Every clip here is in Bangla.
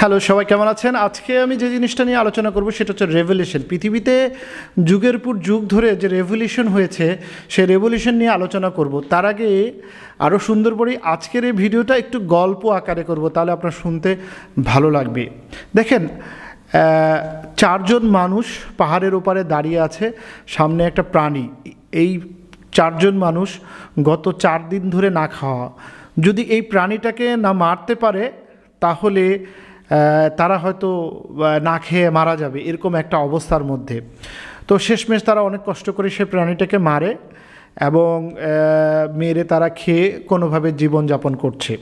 হ্যালো সবাই কেমন আছেন? আজকে আমি যে জিনিসটা নিয়ে আলোচনা করব সেটা হচ্ছে রেভলিউশন পৃথিবীতে যুগের পর যুগ ধরে যে রেভলিউশন হয়েছে সেই রেভলিউশন নিয়ে আলোচনা করব। তার আগে আরও সুন্দর করে আজকের এই ভিডিওটা একটু গল্প আকারে করব, তাহলে আপনার শুনতে ভালো লাগবে। দেখেন চারজন মানুষ পাহাড়ের ওপারে দাঁড়িয়ে আছে, সামনে একটা প্রাণী। এই চারজন মানুষ গত চার দিন ধরে না খাওয়া। যদি এই প্রাণীটাকে না মারতে পারে, তাহলে তারা হয়তো না খেয়ে মারা যাবে, এরকম একটা অবস্থার মধ্যে। তো শেষমেশ তারা অনেক কষ্ট করে সে প্রাণীটাকে মারে এবং মেরে তারা খেয়ে কোনোভাবে জীবনযাপন করছে।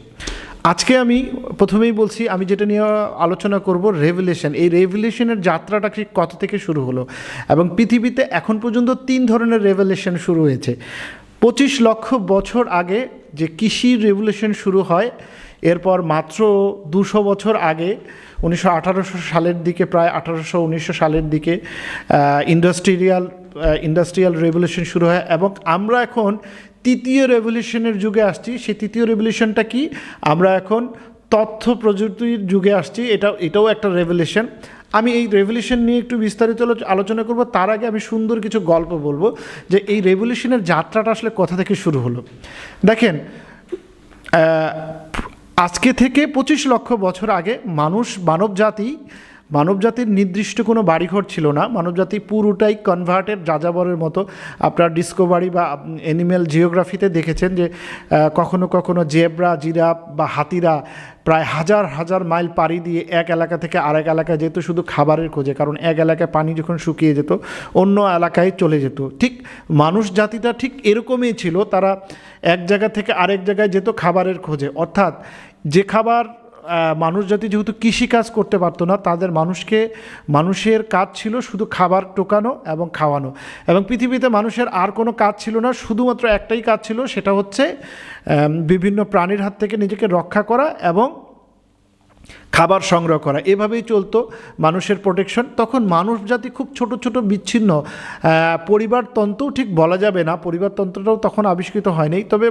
আজকে আমি প্রথমেই বলছি, আমি যেটা নিয়ে আলোচনা করব রেভলিউশন এই রেভলিউশনের যাত্রাটা ঠিক কত থেকে শুরু হলো? এবং পৃথিবীতে এখন পর্যন্ত তিন ধরনের রেভলিউশন শুরু হয়েছে। পঁচিশ লক্ষ বছর আগে যে কৃষি রেভলিউশন শুরু হয় এরপর মাত্র দুশো বছর আগে, উনিশশো সালের দিকে, প্রায় আঠারোশো উনিশশো সালের দিকে ইন্ডাস্ট্রিয়াল ইন্ডাস্ট্রিয়াল রেভলিউশন শুরু হয় এবং আমরা এখন তৃতীয় রেভলিউশনের যুগে আসছি। সেই তৃতীয় রেভলিউশনটা কি? আমরা এখন তথ্য প্রযুক্তির যুগে আসছি। এটা, এটাও একটা রেভলিউশন আমি এই রেভলিউশন নিয়ে একটু বিস্তারিত আলোচনা করব। তার আগে আমি সুন্দর কিছু গল্প বলব যে এই রেভলিউশনের যাত্রাটা আসলে কোথা থেকে শুরু হলো? দেখেন আজকে থেকে পঁচিশ লক্ষ বছর আগে মানুষ মানব জাতি মানব জাতির নির্দিষ্ট কোনো বাড়িঘর ছিল না। মানবজাতি পুরোটাই কনভার্টেড যাযাবরের মতো। আপনার ডিসকোভারি বা অ্যানিম্যাল জিওগ্রাফিতে দেখেছেন যে কখনো কখনো জেব্রা, জিরাফ বা হাতিরা প্রায় হাজার হাজার মাইল পাড়ি দিয়ে এক এলাকা থেকে আরেক এলাকায় যেত শুধু খাবারের খোঁজে। কারণ এক এলাকায় পানি যখন শুকিয়ে যেত, অন্য এলাকায় চলে যেত। ঠিক মানুষ জাতিটা ঠিক এরকমই ছিল। তারা এক জায়গা থেকে আরেক জায়গায় যেত খাবারের খোঁজে। অর্থাৎ যে খাবার মানুষ জাতি যেহেতু কৃষিকাজ করতে পারতো না, তাদের মানুষকে, মানুষের কাজ ছিল শুধু খাবার টোকানো এবং খাওয়ানো। এবং পৃথিবীতে মানুষের আর কোনো কাজ ছিল না, শুধুমাত্র একটাই কাজ ছিল, সেটা হচ্ছে বিভিন্ন প্রাণীর হাত থেকে নিজেকে রক্ষা করা এবং খাবার সংগ্রহ করা। এভাবেই চলতো মানুষের প্রোটেকশন তখন মানুষ জাতি খুব ছোট ছোট, বিচ্ছিন্ন। পরিবারতন্ত্রও ঠিক বলা যাবে না। পরিবারতন্ত্রটাও তখন আবিষ্কৃত হয়নি। তবে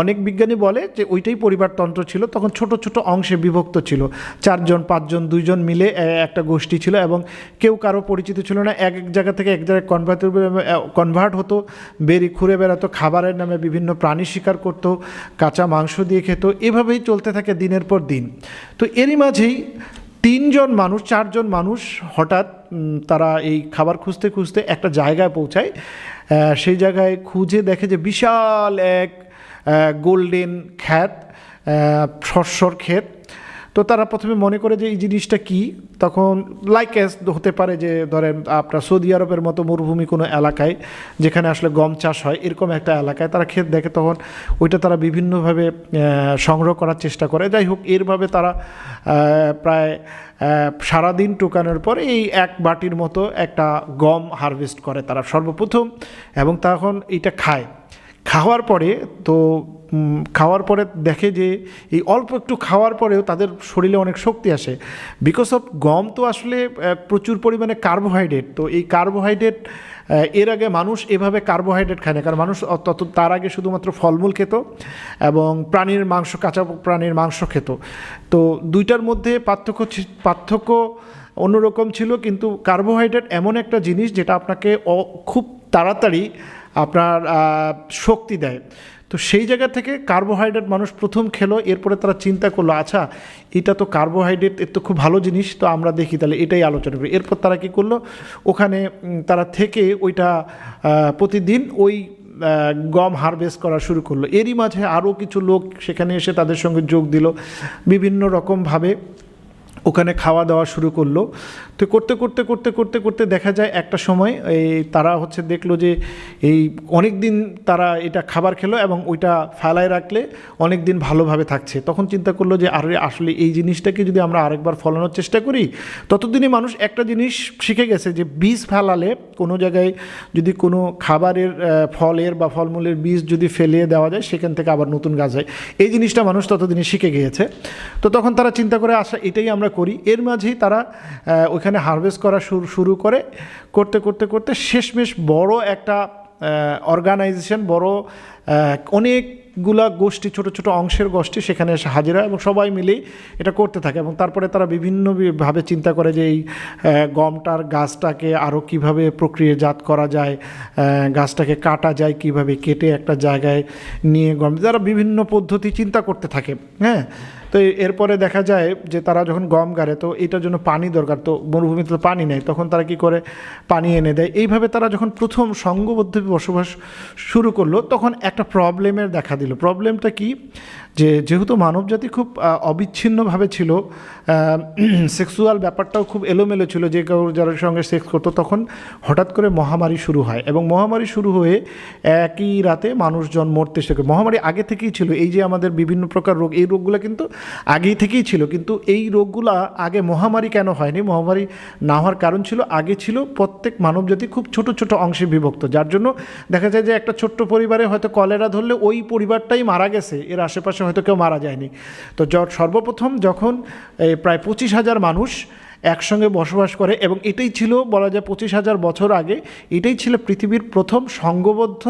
অনেক বিজ্ঞানী বলে যে ওইটাই পরিবারতন্ত্র ছিল। তখন ছোট ছোট অংশে বিভক্ত ছিল। চারজন, পাঁচজন, দুইজন মিলে একটা গোষ্ঠী ছিল এবং কেউ কারও পরিচিত ছিল না। এক এক জায়গা থেকে এক জায়গায় কনভার্ট কনভার্ট হতো, বেরি ঘুরে বেড়াতো, খাবারের নামে বিভিন্ন প্রাণী শিকার করতো, কাঁচা মাংস দিয়ে খেত। এভাবেই চলতে থাকে দিনের পর দিন। তো এরই মাঝেই তিনজন মানুষ, চারজন মানুষ হঠাৎ তারা এই খাবার খুঁজতে খুঁজতে একটা জায়গায় পৌঁছায়। সেই জায়গায় খুঁজে দেখে যে বিশাল এক গোল্ডেন খ্যাত শস্যর ক্ষেত। তো তারা প্রথমে মনে করে যে এই জিনিসটা কি? তখন লাইক হতে পারে যে ধরেন আপনার সৌদি আরবের মতো মরুভূমি কোনো এলাকায় যেখানে আসলে গম চাষ হয়, এরকম একটা এলাকায় তারা ক্ষেত দেখে তখন ওইটা তারা বিভিন্নভাবে সংগ্রহ করার চেষ্টা করে। যাই হোক, এরভাবে তারা প্রায় সারাদিন টোকানোর পর এই এক বাটির মতো একটা গম হারভেস্ট করে তারা সর্বপ্রথম এবং তখন এইটা খায়। খাওয়ার পরে তো খাওয়ার পরে দেখে যে এই অল্প একটু খাওয়ার পরেও তাদের শরীরে অনেক শক্তি আসে। বিকজ অফ গম তো আসলে প্রচুর পরিমাণে কার্বোহাইড্রেট তো এই কার্বোহাইড্রেট এর আগে মানুষ এভাবে কার্বোহাইড্রেট খায় না। কারণ মানুষ তত, তার আগে শুধুমাত্র ফলমূল খেত এবং প্রাণীর মাংস, কাঁচা প্রাণীর মাংস খেত। তো দুইটার মধ্যে পার্থক্য পার্থক্য অন্যরকম ছিল, কিন্তু কার্বোহাইড্রেট এমন একটা জিনিস যেটা আপনাকে খুব তাড়াতাড়ি আপনার শক্তি দেয়। তো সেই জায়গা থেকে কার্বোহাইড্রেট মানুষ প্রথম খেলো, এরপরে তারা চিন্তা করল আচ্ছা এটা তো কার্বোহাইড্রেট, এর তো খুব ভালো জিনিস, তো আমরা দেখি, তাহলে এটাই আলোচনা করি। এরপর তারা কি করল, ওখানে তারা থেকে ওইটা প্রতিদিন ওই গম হারভেস্ট করা শুরু করল। এরই মাঝে আরও কিছু লোক সেখানে এসে তাদের সঙ্গে যোগ দিল। বিভিন্ন রকমভাবে ওখানে খাওয়া দাওয়া শুরু করল। তো করতে করতে করতে করতে করতে দেখা যায় একটা সময় এই তারা হচ্ছে দেখল যে এই অনেক দিন তারা এটা খাবার খেলো এবং ওইটা ফেলায় রাখলে অনেক দিন ভালোভাবে থাকছে। তখন চিন্তা করল যে আরে আসলে এই জিনিসটাকে যদি আমরা আরেকবার ফলানোর চেষ্টা করি ততদিনে মানুষ একটা জিনিস শিখে গেছে যে বীজ ফেলালে কোনো জায়গায় যদি কোনো খাবারের ফলের বা ফলমূলের বীজ যদি ফেলিয়ে দেওয়া যায়, সেখান থেকে আবার নতুন গাছ হয়। এই জিনিসটা মানুষ ততদিনে শিখে গিয়েছে। তো তখন তারা চিন্তা করে আসা এটাই আমরা করি। এর মাঝেই তারা ওইখানে হারভেস্ট করা শুরু শুরু করে। করতে করতে করতে শেষমেশ বড় একটা অর্গানাইজেশন বড় অনেক অনেকগুলা গোষ্ঠী, ছোট ছোট অংশের গোষ্ঠী সেখানে এসে হাজির হয় এবং সবাই মিলেই এটা করতে থাকে এবং তারপরে তারা বিভিন্নভাবে চিন্তা করে যে এই গমটার গাছটাকে আরও কীভাবে প্রক্রিয়াজাত করা যায় গাছটাকে কাটা যায়, কীভাবে কেটে একটা জায়গায় নিয়ে গম তারা বিভিন্ন পদ্ধতি চিন্তা করতে থাকে। হ্যাঁ? তো এরপরে দেখা যায় যে তারা যখন গম গাড়ে, তো এটার জন্য পানি দরকার। তো মরুভূমিতে তো পানি নেই, তখন তারা কি করে? পানি এনে দেয়। এইভাবে তারা যখন প্রথম সঙ্গবদ্ধ বসবাস শুরু করল, তখন একটা প্রবলেমের দেখা দিল। প্রবলেমটা কি? যে যেহেতু মানবজাতি খুব অবিচ্ছিন্নভাবে ছিল সেক্সুয়াল ব্যাপারটাও খুব এলোমেলো ছিল, যে কেউ যার সঙ্গে সেক্স করতো তখন হঠাৎ করে মহামারী শুরু হয়। এবং মহামারী শুরু হয়ে একই রাতে মানুষজন মরতে শেখে। মহামারী আগে থেকেই ছিল, এই যে আমাদের বিভিন্ন প্রকার রোগ, এই রোগগুলো কিন্তু আগেই থেকেই ছিল। কিন্তু এই রোগগুলা আগে মহামারী কেন হয়নি? মহামারী না হওয়ার কারণ ছিল, আগে ছিল প্রত্যেক মানবজাতি খুব ছোট ছোট অংশে বিভক্ত। যার জন্য দেখা যায় যে একটা ছোট্ট পরিবারে হয়তো কলেরা ধরলে ওই পরিবারটাই মারা গেছে, এর আশেপাশে হয়তো কেউ মারা যায়নি। তো সর্বপ্রথম যখন প্রায় পঁচিশ হাজার মানুষ একসঙ্গে বসবাস করে এবং এটাই ছিল বলা যায় পঁচিশ হাজার বছর আগে, এটাই ছিল পৃথিবীর প্রথম সংঘবদ্ধ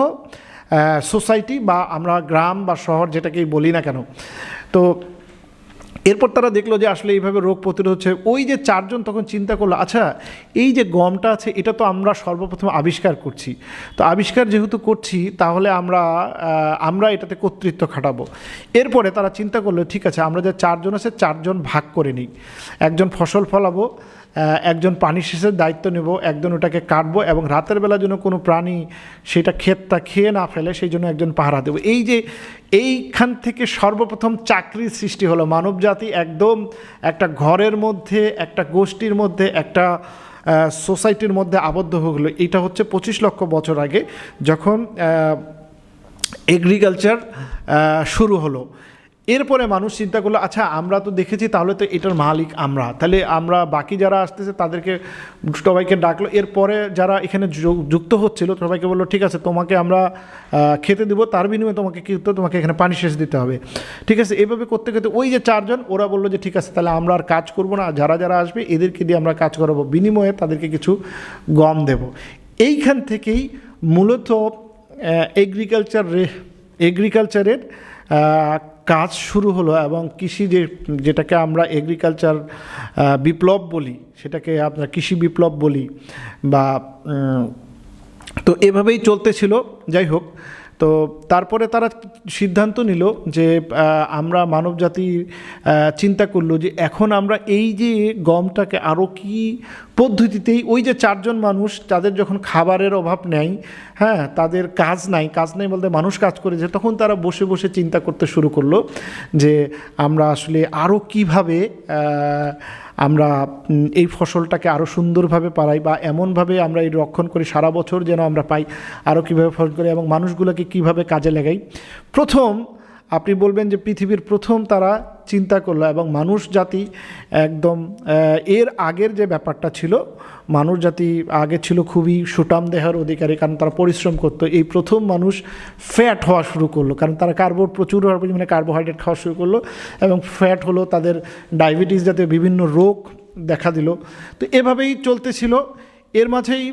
সোসাইটি বা আমরা গ্রাম বা শহর যেটাকেই বলি না কেন। তো এরপর তারা দেখল যে আসলে এইভাবে রোগ প্রতিরোধ হচ্ছে। ওই যে চারজন তখন চিন্তা করল আচ্ছা এই যে গমটা আছে, এটা তো আমরা সর্বপ্রথম আবিষ্কার করছি। তো আবিষ্কার যেহেতু করছি, তাহলে আমরা আমরা এটাতে কর্তৃত্ব খাটাবো। এরপরে তারা চিন্তা করল, ঠিক আছে, আমরা যে চারজন আছে, চারজন ভাগ করে নিই। একজন ফসল ফলাবো একজন পানি সেচের দায়িত্ব নেব, একজন ওটাকে কাটবো এবং রাতের বেলা যেন কোনো প্রাণী সেটা ক্ষেতটা খেয়ে না ফেলে, সেই জন্য একজন পাহারা দেবো। এই যে এইখান থেকে সর্বপ্রথম চাকরির সৃষ্টি হলো। মানবজাতি একদম একটা ঘরের মধ্যে, একটা গোষ্ঠীর মধ্যে, একটা সোসাইটির মধ্যে আবদ্ধ হয়ে গেলো। এইটা হচ্ছে পঁচিশ লক্ষ বছর আগে যখন এগ্রিকালচার শুরু হলো। এরপরে মানুষ চিন্তা করল আচ্ছা আমরা তো দেখেছি তাহলে তো এটার মালিক আমরা। তাহলে আমরা বাকি যারা আসতেছে তাদেরকে সবাইকে ডাকলো। এরপরে যারা এখানে যুক্ত হচ্ছিল, সবাইকে বলল, ঠিক আছে, তোমাকে আমরা খেতে দেবো। তার বিনিময়ে তোমাকে কী করতে তোমাকে এখানে পানি শেষ দিতে হবে। ঠিক আছে, এভাবে করতে করতে ওই যে চারজন, ওরা বলল যে, ঠিক আছে, তাহলে আমরা আর কাজ করব না। যারা যারা আসবে, এদেরকে দিয়ে আমরা কাজ করাবো। বিনিময়ে তাদেরকে কিছু গম দেব। এইখান থেকেই মূলত এগ্রিকালচার এগ্রিকালচারের কাজ শুরু হলো এবং কৃষি যে, যেটাকে আমরা এগ্রিকালচার বিপ্লব বলি, সেটাকে আপনার কৃষি বিপ্লব বলি বা তো এভাবেই চলতেছিল। যাই হোক তো তারপরে তারা সিদ্ধান্ত নিল যে আমরা মানবজাতি চিন্তা করল যে এখন আমরা এই যে গমটাকে আরও কি পদ্ধতিতেই, ওই যে চারজন মানুষ, তাদের যখন খাবারের অভাব নেই হ্যাঁ তাদের কাজ নাই, কাজ নেই বলতে মানুষ কাজ করেছে, তখন তারা বসে বসে চিন্তা করতে শুরু করল যে আমরা আসলে আরও কীভাবে আমরা এই ফসলটাকে আরও সুন্দরভাবে পারাই বা এমনভাবে আমরা এই রক্ষণ করি, সারা বছর যেন আমরা পাই আরও কীভাবে ফসল করি এবং মানুষগুলোকে কীভাবে কাজে লাগাই। প্রথম, আপনি বলবেন যে পৃথিবীর প্রথম তারা চিন্তা করল এবং মানুষ জাতি একদম এর আগের যে ব্যাপারটা ছিল মানুষ জাতি আগে ছিল খুবই সুটাম দেহার অধিকারী, কারণ তারা পরিশ্রম করত। এই প্রথম মানুষ ফ্যাট হওয়া শুরু করল, কারণ তারা কার্বো প্রচুর হওয়ার পরিমাণে কার্বোহাইড্রেট খাওয়া শুরু করল এবং ফ্যাট হলো তাদের ডায়াবেটিস জাতীয় বিভিন্ন রোগ দেখা দিল। তো এভাবেই চলতেছিল। এর মাঝেই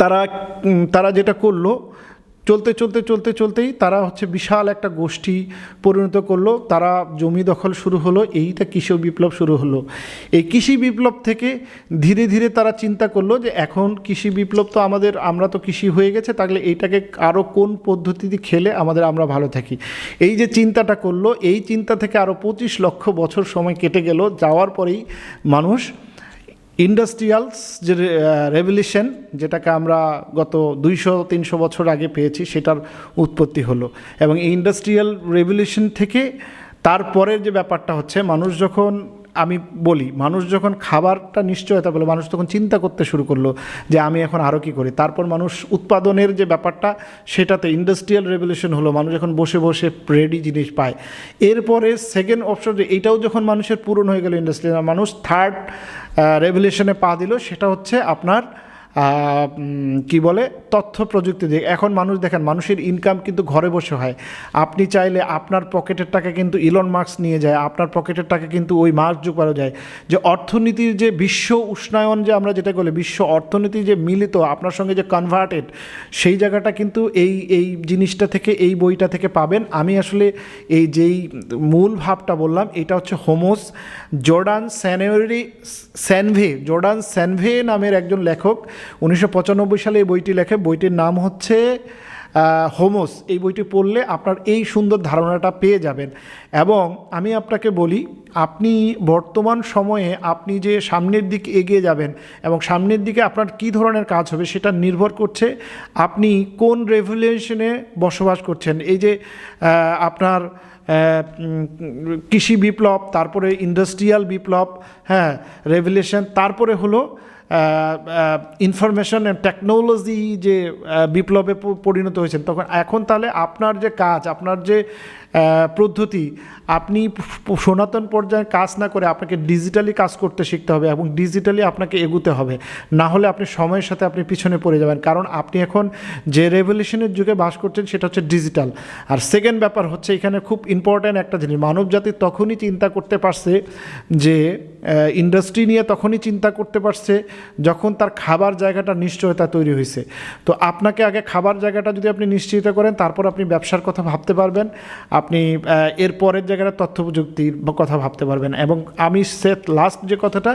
তারা তারা যেটা করল চলতে চলতে চলতে, চলতেই তারা হচ্ছে বিশাল একটা গোষ্ঠী পরিণত করল। তারা জমি দখল শুরু হলো, এইটা কৃষি বিপ্লব শুরু হলো। এই কৃষি বিপ্লব থেকে ধীরে ধীরে তারা চিন্তা করল যে এখন কৃষি বিপ্লব তো আমাদের, আমরা তো কৃষি হয়ে গেছে, তাহলে এইটাকে আরও কোন পদ্ধতিতে খেলে আমাদের আমরা ভালো থাকি? এই যে চিন্তাটা করল, এই চিন্তা থেকে আরও পঁচিশ লক্ষ বছর সময় কেটে গেল, যাওয়ার পরেই মানুষ ইন্ডাস্ট্রিয়ালস যে রেভলিউশন যেটাকে আমরা গত দুইশো, তিনশো বছর আগে পেয়েছি, সেটার উৎপত্তি হলো। এবং এই ইন্ডাস্ট্রিয়াল রেভলিউশন থেকে তারপরের যে ব্যাপারটা হচ্ছে, মানুষ যখন আমি বলি, মানুষ যখন খাবারটা নিশ্চয়তা পেল মানুষ তখন চিন্তা করতে শুরু করল যে আমি এখন আরও কী করি। তারপর মানুষ উৎপাদনের যে ব্যাপারটা, সেটাতে ইন্ডাস্ট্রিয়াল রেভলিউশন হলো, মানুষ এখন বসে বসে রেডি জিনিস পায়। এরপরে সেকেন্ড অপশন যে এইটাও যখন মানুষের পূরণ হয়ে গেল ইন্ডাস্ট্রিয়াল মানুষ থার্ড রেভলিউশনে পা দিল, সেটা হচ্ছে আপনার কি বলে? তথ্য প্রযুক্তি দিয়ে। এখন মানুষ দেখেন, মানুষের ইনকাম কিন্তু ঘরে বসে হয়। আপনি চাইলে আপনার পকেটের টাকা কিন্তু ইলন মার্কস নিয়ে যায়, আপনার পকেটের টাকা কিন্তু ওই মার্ক করা যায়। যে অর্থনীতির যে বিশ্ব উষ্ণায়ন যে আমরা যেটা বলি, বিশ্ব অর্থনীতি যে মিলিত, আপনার সঙ্গে যে কনভার্টেড সেই জায়গাটা কিন্তু এই এই জিনিসটা থেকে, এই বইটা থেকে পাবেন। আমি আসলে এই যেই মূল ভাবটা বললাম, এটা হচ্ছে হোমোস জর্ডান স্যানেরি স্যানভে জর্ডান স্যানভে নামের একজন লেখক। উনিশশো পঁচানব্বই সালে এই বইটি লেখে। বইটির নাম হচ্ছে হোমোস। এই বইটি পড়লে আপনার এই সুন্দর ধারণাটা পেয়ে যাবেন। এবং আমি আপনাকে বলি, আপনি বর্তমান সময়ে আপনি যে সামনের দিকে এগিয়ে যাবেন এবং সামনের দিকে আপনার কী ধরনের কাজ হবে সেটা নির্ভর করছে আপনি কোন রেভলিউশনে বসবাস করছেন। এই যে আপনার কৃষি বিপ্লব, তারপরে ইন্ডাস্ট্রিয়াল বিপ্লব হ্যাঁ রেভলিউশন, তারপরে হলো ইনফরমেশন অ্যান্ড টেকনোলজি যে বিপ্লবে পরিণত হয়েছেন, তখন এখন তাহলে আপনার যে কাজ, আপনার যে পদ্ধতি, আপনি সনাতন পর্যায়ে কাজ না করে আপনাকে ডিজিটালি কাজ করতে শিখতে হবে এবং ডিজিটালি আপনাকে এগুতে হবে। না হলে আপনি সময়ের সাথে আপনি পিছনে পড়ে যাবেন। কারণ আপনি এখন যে রেভলিউশনের যুগে বাস করছেন, সেটা হচ্ছে ডিজিটাল আর সেকেন্ড ব্যাপার হচ্ছে, এখানে খুব ইম্পর্ট্যান্ট একটা জিনিস। মানব জাতি তখনই চিন্তা করতে পারছে যে ইন্ডাস্ট্রি নিয়ে তখনই চিন্তা করতে পারছে যখন তার খাবার জায়গাটা নিশ্চয়তা তৈরি হয়েছে। তো আপনাকে আগে খাবার জায়গাটা যদি আপনি নিশ্চিত করেন, তারপর আপনি ব্যবসার কথা ভাবতে পারবেন। আপনি এর পরের জায়গাটা তথ্য প্রযুক্তির কথা ভাবতে পারবেন এবং আমি সে লাস্ট যে কথাটা,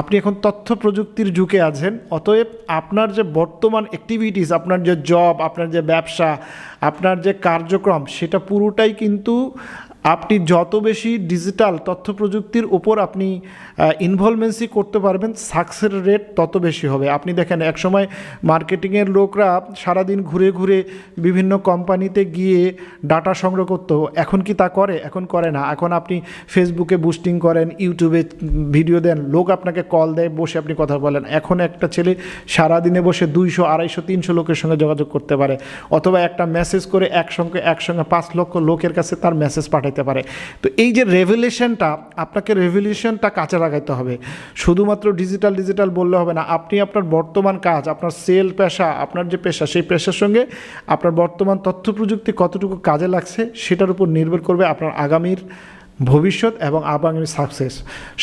আপনি এখন তথ্য প্রযুক্তির যুগে আছেন, অতএব আপনার যে বর্তমান অ্যাক্টিভিটিস আপনার যে জব আপনার যে ব্যবসা, আপনার যে কার্যক্রম, সেটা পুরোটাই কিন্তু আপনি যত বেশি ডিজিটাল তথ্য প্রযুক্তির উপর আপনি ইনভলভমেন্সি করতে পারবেন সাকসেস রেট তত বেশি হবে। আপনি দেখেন, একসময় মার্কেটিংয়ের লোকরা সারাদিন ঘুরে ঘুরে বিভিন্ন কোম্পানিতে গিয়ে ডাটা সংগ্রহ করতো। এখন কি তা করে? এখন করে না। এখন আপনি ফেসবুকে বুস্টিং করেন ইউটিউবে ভিডিও দেন, লোক আপনাকে কল দেয়, বসে আপনি কথা বলেন। এখন একটা ছেলে সারাদিনে বসে দুইশো, আড়াইশো, তিনশো লোকের সঙ্গে যোগাযোগ করতে পারে। অথবা একটা মেসেজ করে একসঙ্গে একসঙ্গে পাঁচ লক্ষ লোকের কাছে তার মেসেজ পাঠাইতে পারে। তো এই যে রেভলিউশনটা আপনাকে রেভলিউশনটা কাছে লাগাইতে হবে। শুধুমাত্র ডিজিটাল ডিজিটাল বললে হবে না, আপনি আপনার বর্তমান কাজ, আপনার সেল পেশা, আপনার যে পেশা, সেই পেশার সঙ্গে আপনার বর্তমান তথ্য প্রযুক্তি কতটুকু কাজে লাগছে, সেটার উপর নির্ভর করবে আপনার আগামীর ভবিষ্যৎ এবং আগামী সাকসেস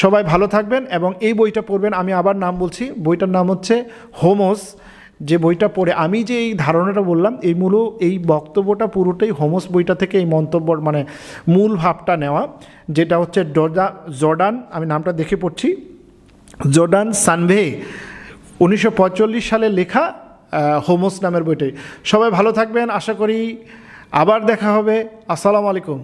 সবাই ভালো থাকবেন এবং এই বইটা পড়বেন। আমি আবার নাম বলছি, বইটার নাম হচ্ছে হোমোস যে বইটা পড়ে, আমি যে এই ধারণাটা বললাম, এই মূল, এই বক্তব্যটা পুরোটাই হোমোস বইটা থেকে এই মন্তব্য মানে মূল ভাবটা নেওয়া, যেটা হচ্ছে ডজা জর্ডান, আমি নামটা দেখে পড়ছি, জর্ডান সানভে, উনিশশো সালে লেখা হোমস নামের বইটাই। সবাই ভালো থাকবেন, আশা করি আবার দেখা হবে। আসসালামু আলাইকুম।